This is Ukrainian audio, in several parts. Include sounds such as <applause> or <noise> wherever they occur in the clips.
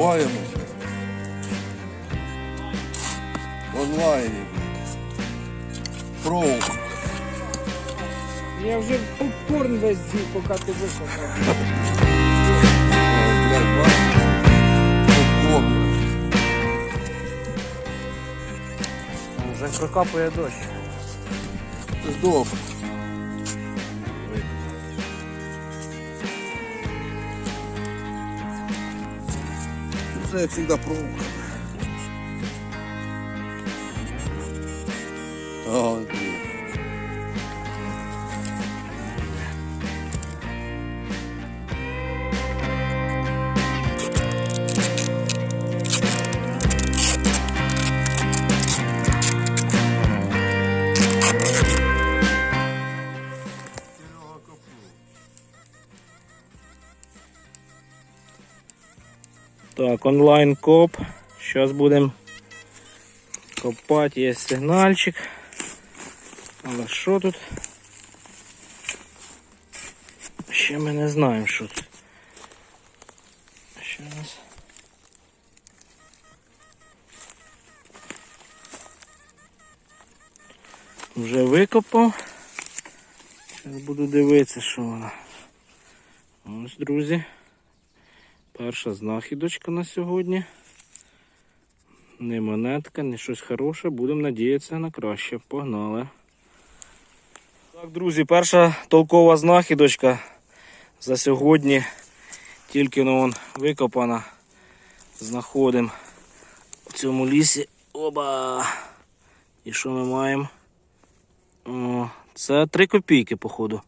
Копаємо, бля. В онлайні, бля. Я вже попкорн весь з'їв, поки ти вийшов. Вже прокапує дощ. Це добре. всегда проволока. Так, онлайн коп. Зараз будемо копати, є сигнальчик. Але що тут? Ще ми не знаємо, що тут. Ще раз. Вже викопав. Зараз буду дивитися, що вона. Ось, друзі. Перша знахідочка на сьогодні. Не монетка, не щось хороше. Будемо надіятися на краще. Погнали. Так, друзі, перша толкова знахідочка за сьогодні. Тільки ну, вон викопана. Знаходимо в цьому лісі. Оба! І що ми маємо? О, це 3 копійки, походу.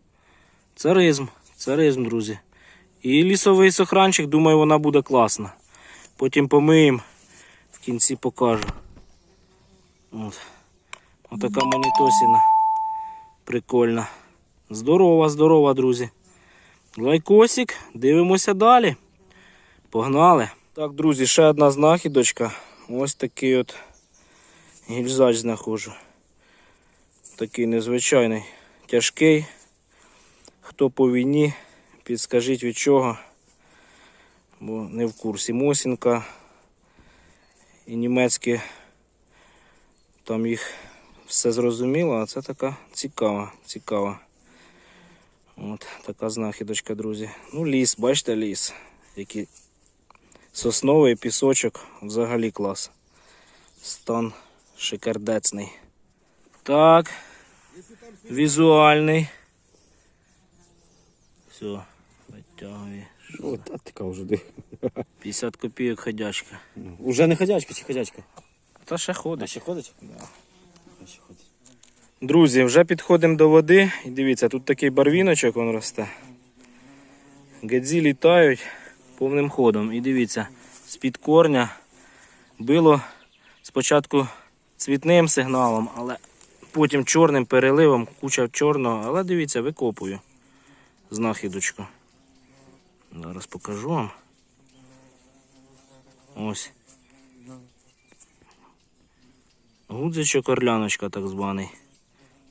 Це ризм. Це ризм, друзі. І лісовий сохранчик, думаю, вона буде класна. Потім помиємо, в кінці покажу. От. Отака монітосіна. Прикольна. Здорова, здорова, друзі. Лайкосик, дивимося далі. Погнали. Так, друзі, ще одна знахідочка. Ось такий от гільзач знаходжу. Такий незвичайний, тяжкий. Хто по війні, підскажіть від чого. Бо не в курсі. Мосінка і німецькі. Там їх все зрозуміло, а це така цікава, цікава. От така знахідочка, друзі. Ну, ліс, бачите, ліс. Який сосновий пісочок, взагалі клас. Стан шикардецний. Так, візуальний. Все, витягує. О, та така вже де. 50 копійок ходячка. Уже не ходячка чи ходячка? Та ще А ходить. ще ходить? Да. Ще ходить. Друзі, вже підходимо до води. І дивіться, тут такий барвіночок він росте. Гадзі літають повним ходом. І дивіться, з-під корня било спочатку цвітним сигналом, але потім чорним переливом, куча чорного. Але дивіться, викопую знахідочку. Зараз покажу вам. Ось. Гудзичок орляночка так званий.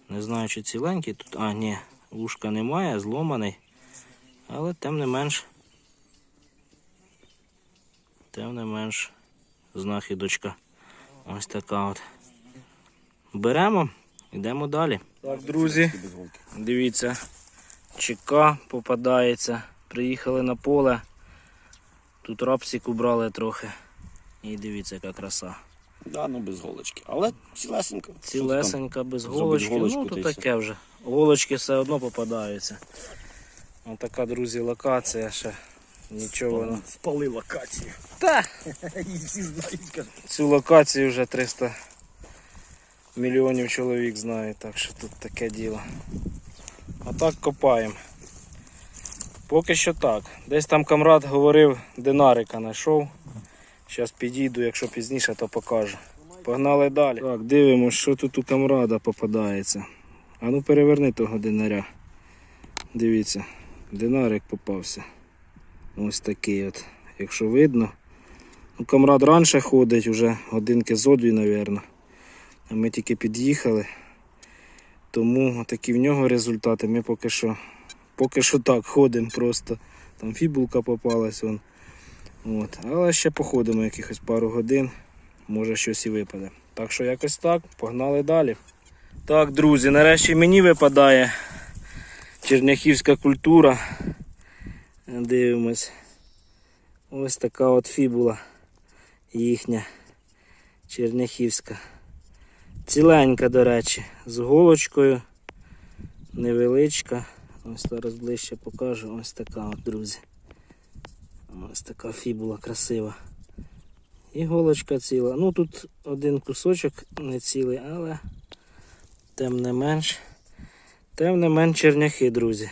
Не знаю, чи ціленький тут. А, ні, вушка немає, зломаний. Але тим не менш. Тим не менш знахідочка. Ось така от. Беремо, йдемо далі. Так, друзі, дивіться, чека попадається. Приїхали на поле. Тут рапсик убрали трохи. І дивіться, яка краса. Да, ну без голочки. Але цілесенько. Цілесенька, без голочки. ну, то таке вже. Голочки все одно попадаються. Ось така, друзі, локація ще. Нічого воно. Спали локацію. Та! <laughs> І всі знають, кажуть. Цю локацію вже 300 мільйонів чоловік знають, так що тут таке діло. А так копаємо. Поки що так. Десь там камрад говорив, динарика знайшов. Зараз підійду, якщо пізніше, то покажу. Погнали далі. Так, дивимося, що тут у камрада попадається. А ну переверни того динаря. Дивіться, динарик попався. Ось такий от. Якщо видно. Ну, камрад раніше ходить, вже годинки зо дві, мабуть. А ми тільки під'їхали. Тому такі в нього результати ми поки що Поки що так, ходимо просто. Там фібулка попалась. Вон. От. Але ще походимо якихось пару годин, може щось і випаде. Так що якось так, погнали далі. Так, друзі, нарешті мені випадає черняхівська культура. Дивимось. Ось така от фібула їхня черняхівська. Ціленька, до речі, з голочкою. Невеличка. Ось зараз ближче покажу. Ось така от, друзі. Ось така фібула красива. І голочка ціла. Ну тут один кусочок не цілий, але тим не менш. Тим не менш черняхи, друзі.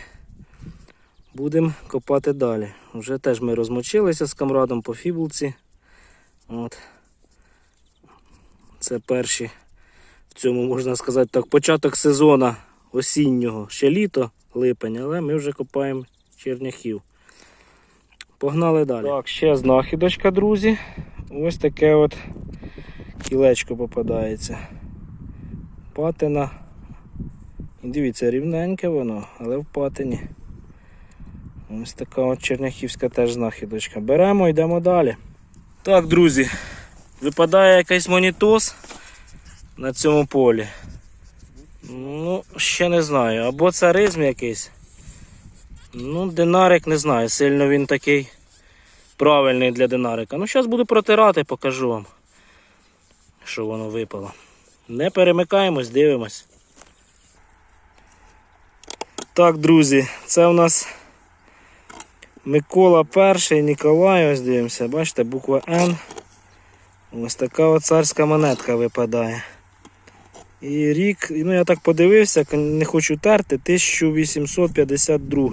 Будемо копати далі. Вже теж ми розмочилися з камрадом по фібулці. От. Це перші в цьому, можна сказати так, початок сезону осіннього. Ще літо, липень, але ми вже копаємо черняхів. Погнали далі. Так, ще знахідочка, друзі. Ось таке от кілечко попадається. Патина. Дивіться, рівненьке воно, але в патині. Ось така от черняхівська теж знахідочка. Беремо, йдемо далі. Так, друзі, випадає якийсь монітос на цьому полі. Ну, ще не знаю. Або царизм якийсь. Ну, динарик не знаю, сильно він такий правильний для динарика. Ну, зараз буду протирати, покажу вам, що воно випало. Не перемикаємось, дивимось. Так, друзі, це у нас Микола перший, Ніколай, ось дивимося, бачите, буква Н. Ось така царська монетка випадає. І рік, ну я так подивився, не хочу терти, 1852.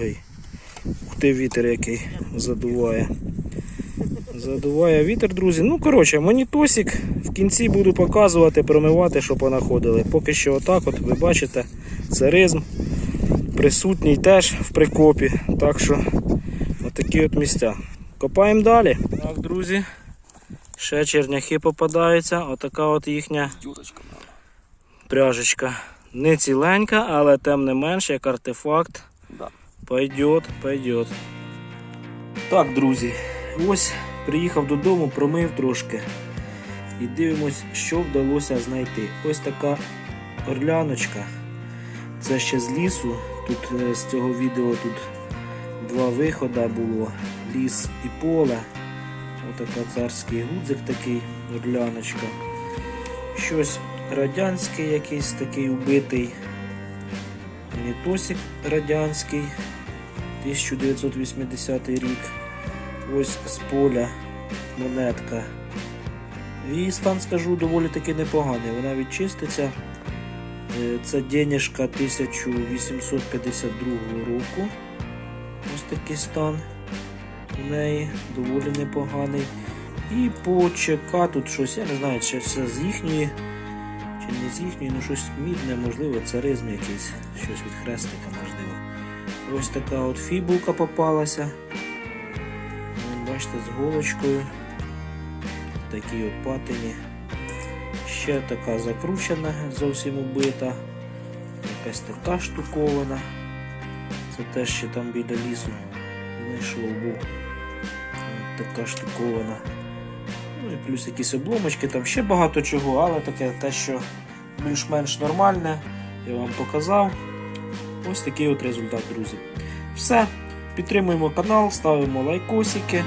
Ух ти вітер який задуває. Задуває вітер, друзі. Ну, коротше, монітосик. В кінці буду показувати, промивати, що понаходили. Поки що отак, от ви бачите, царизм присутній теж в прикопі. Так що отакі от місця. Копаємо далі. Так, друзі. Ще черняхи попадаються. Отака от їхня Дюрочка. Пряжечка. Не ціленька, але тим не менш, як артефакт. Да. Пойдет, пойдет. Так, друзі, ось приїхав додому, промив трошки. І дивимось, що вдалося знайти. Ось така орляночка. Це ще з лісу. Тут е, з цього відео тут два виходи було. Ліс і поле. Отака царський гудзик такий, орляночка. Щось радянський якийсь такий убитий. Мітосик радянський 1980 рік. Ось з поля монетка. І стан, скажу, доволі таки непоганий. Вона відчиститься. Е, Це денежка 1852 року. Ось такий стан у неї доволі непоганий. І по ЧК тут щось, я не знаю, чи це з їхньої, не з їхньої, ну щось мідне, можливо, царизм якийсь, щось від хрестика, можливо. Ось така от фібулка попалася. Бачите, з голочкою. Такі от патині. Ще така закручена, зовсім убита. Якась така штукована. Це теж ще там біля лісу знайшов був. Така штукована. Ну і плюс якісь обломочки, там ще багато чого, але таке те, що більш-менш нормальне, я вам показав. Ось такий от результат, друзі. Все. Підтримуємо канал, ставимо лайкосики.